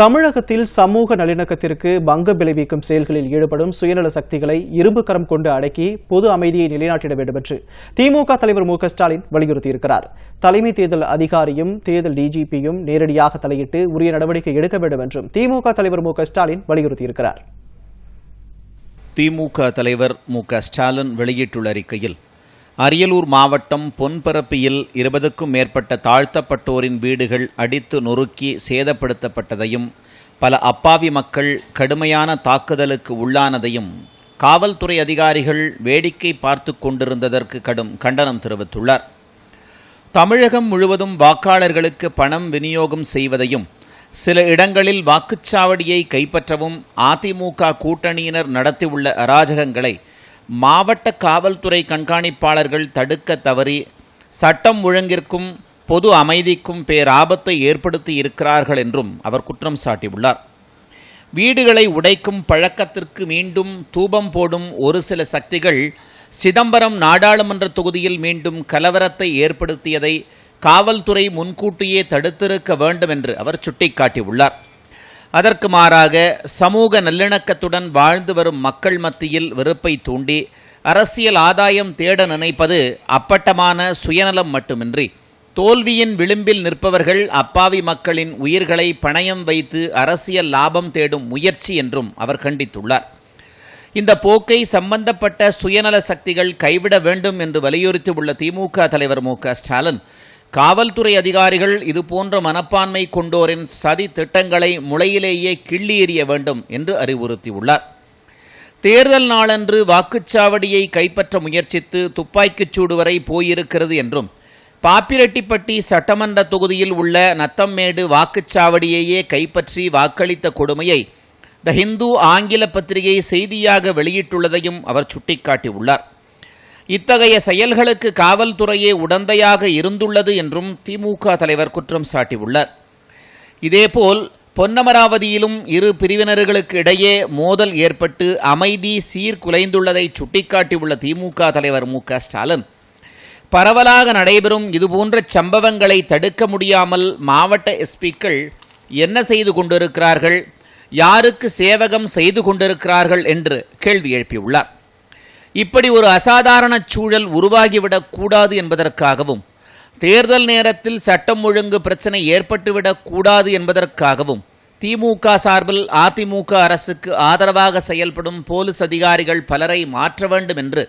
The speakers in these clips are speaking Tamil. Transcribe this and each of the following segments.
தமிழகத்தில் சமூக நல்லிணக்கத்திற்கு பங்கு விளைவிக்கும் செயல்களில் ஈடுபடும் சுயநல சக்திகளை இரும்பு கரம் கொண்டு அடக்கி பொது அமைதியை நிலைநாட்டிட வேண்டும் என்று திமுக தலைவர் மு ஸ்டாலின் வலியுறுத்தியிருக்கிறார். தலைமை தேர்தல் அதிகாரியும் தேர்தல் டிஜிபியும் நேரடியாக தலையிட்டு உரிய நடவடிக்கை எடுக்க வேண்டும் என்றும் திமுக தலைவர் மு ஸ்டாலின் வலியுறுத்தியிருக்கிறார். திமுக தலைவர் மு க ஸ்டாலின் வெளியிட்டுள்ள அறிக்கையில் அரியலூர் மாவட்டம் பொன்பரப்பியில் இருபதுக்கும் மேற்பட்ட தாழ்த்தப்பட்டோரின் வீடுகள் அடித்து நொறுக்கி சேதப்படுத்தப்பட்டதையும் பல அப்பாவி மக்கள் கடுமையான தாக்குதலுக்கு உள்ளானதையும் காவல்துறை அதிகாரிகள் வேடிக்கை பார்த்து கொண்டிருந்ததற்கு கடும் கண்டனம் தெரிவித்துள்ளார். தமிழகம் முழுவதும் வாக்காளர்களுக்கு பணம் விநியோகம் செய்வதையும் சில இடங்களில் வாக்குச்சாவடியை கைப்பற்றவும் அதிமுக கூட்டணியினர் நடத்தியுள்ள அராஜகங்களை மாவட்ட காவல்துறை கண்காணிப்பாளர்கள் தடுக்க தவறி சட்டம் ஒழுங்கிற்கும் பொது அமைதிக்கும் பேராபத்தை ஏற்படுத்தி இருக்கிறார்கள் என்றும் அவர் குற்றம் சாட்டியுள்ளார். வீடுகளை உடைக்கும் பழக்கத்திற்கு மீண்டும் தூபம் போடும் ஒரு சில சக்திகள் சிதம்பரம் நாடாளுமன்ற தொகுதியில் மீண்டும் கலவரத்தை ஏற்படுத்தியதை காவல்துறை முன்கூட்டியே தடுத்திருக்க வேண்டும் என்று அவர் சுட்டிக்காட்டியுள்ளார். அதற்கு மாறாக சமூக நல்லிணக்கத்துடன் வாழ்ந்து வரும் மக்கள் மத்தியில் வெறுப்பை தூண்டி அரசியல் ஆதாயம் தேட நினைப்பது அப்பட்டமான சுயநலம் மட்டுமின்றி தோல்வியின் விளிம்பில் நிற்பவர்கள் அப்பாவி மக்களின் உயிர்களை பணயம் வைத்து அரசியல் லாபம் தேடும் முயற்சி என்றும் அவர் கண்டித்துள்ளார். இந்த போக்கை சம்பந்தப்பட்ட சுயநல சக்திகள் கைவிட வேண்டும் என்று வலியுறுத்தி உள்ள திமுக தலைவர் மு க ஸ்டாலின் காவல்துறை அதிகாரிகள் இதுபோன்ற மனப்பான்மை கொண்டோரின் சதி திட்டங்களை முளையிலேயே கிள்ளி எறிய வேண்டும் என்று அறிவுறுத்தியுள்ளார். தேர்தல் நாளன்று வாக்குச்சாவடியை கைப்பற்ற முயற்சித்து துப்பாக்கிச் சூடு வரை போயிருக்கிறது என்றும் பாப்பிரெட்டிப்பட்டி சட்டமன்ற தொகுதியில் உள்ள நத்தம்மேடு வாக்குச்சாவடியையே கைப்பற்றி வாக்களித்த கொடுமையை த ஹிந்து ஆங்கில பத்திரிகை செய்தியாக வெளியிட்டுள்ளதையும் அவர் சுட்டிக்காட்டியுள்ளார். இத்தகைய செயல்களுக்கு காவல்துறையே உடந்தையாக இருந்துள்ளது என்றும் திமுக தலைவர் குற்றம் சாட்டியுள்ளார். இதேபோல் பொன்னமராவதியிலும் இரு பிரிவினர்களுக்கு இடையே மோதல் ஏற்பட்டு அமைதி சீர்குலைந்துள்ளதை சுட்டிக்காட்டியுள்ள திமுக தலைவர் மு ஸ்டாலின் பரவலாக நடைபெறும் இதுபோன்ற சம்பவங்களை தடுக்க முடியாமல் மாவட்ட எஸ்பிக்கள் என்ன செய்து கொண்டிருக்கிறார்கள் யாருக்கு சேவகம் செய்து கொண்டிருக்கிறார்கள் என்று கேள்வி எழுப்பியுள்ளார். இப்படி ஒரு அசாதாரண சூழல் உருவாகிவிடக்கூடாது என்பதற்காகவும் தேர்தல் நேரத்தில் சட்டம் ஒழுங்கு பிரச்சனை ஏற்பட்டுவிடக்கூடாது என்பதற்காகவும் திமுக சார்பில் அதிமுக அரசுக்கு ஆதரவாக செயல்படும் போலீஸ் அதிகாரிகள் பலரை மாற்ற வேண்டும் என்று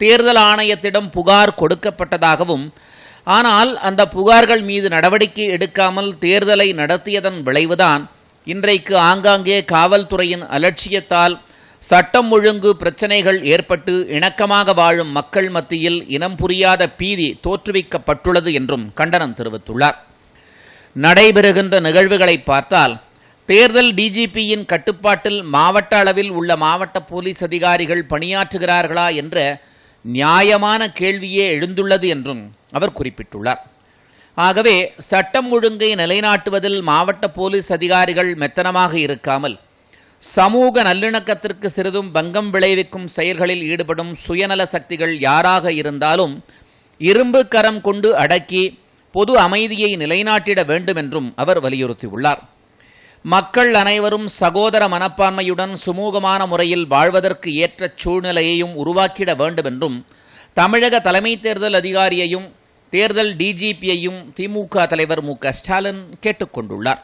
தேர்தல் ஆணையத்திடம் புகார் கொடுக்கப்பட்டதாகவும் ஆனால் அந்த புகார்கள் மீது நடவடிக்கை எடுக்காமல் தேர்தலை நடத்தியதன் விளைவுதான் இன்றைக்கு ஆங்காங்கே காவல்துறையின் அலட்சியத்தால் சட்டம் ஒழுங்கு பிரச்சனைகள் ஏற்பட்டு இணக்கமாக வாழும் மக்கள் மத்தியில் இனம் புரியாத பீதி தோற்றுவிக்கப்பட்டுள்ளது என்றும் கண்டனம் தெரிவித்துள்ளார். நடைபெறுகின்ற நிகழ்வுகளை பார்த்தால் தேர்தல் டிஜிபியின் கட்டுப்பாட்டில் மாவட்ட அளவில் உள்ள மாவட்ட போலீஸ் அதிகாரிகள் பணியாற்றுகிறார்களா என்ற நியாயமான கேள்வியே எழுந்துள்ளது என்றும் அவர் குறிப்பிட்டுள்ளார். ஆகவே சட்டம் ஒழுங்கை நிலைநாட்டுவதில் மாவட்ட போலீஸ் அதிகாரிகள் மெத்தனமாக இருக்காமல் சமூக நல்லிணக்கத்திற்கு சிறிதும் பங்கம் விளைவிக்கும் செயல்களில் ஈடுபடும் சுயநல சக்திகள் யாராக இருந்தாலும் இரும்பு கரம் கொண்டு அடக்கி பொது அமைதியை நிலைநாட்டிட வேண்டும் என்றும் அவர் வலியுறுத்தியுள்ளார். மக்கள் அனைவரும் சகோதர மனப்பான்மையுடன் சுமூகமான முறையில் வாழ்வதற்கு ஏற்ற சூழ்நிலையையும் உருவாக்கிட வேண்டும் என்றும் தமிழக தலைமை தேர்தல் அதிகாரியையும் தேர்தல் டிஜிபியையும் திமுக தலைவர் மு க ஸ்டாலின் கேட்டுக்கொண்டுள்ளார்.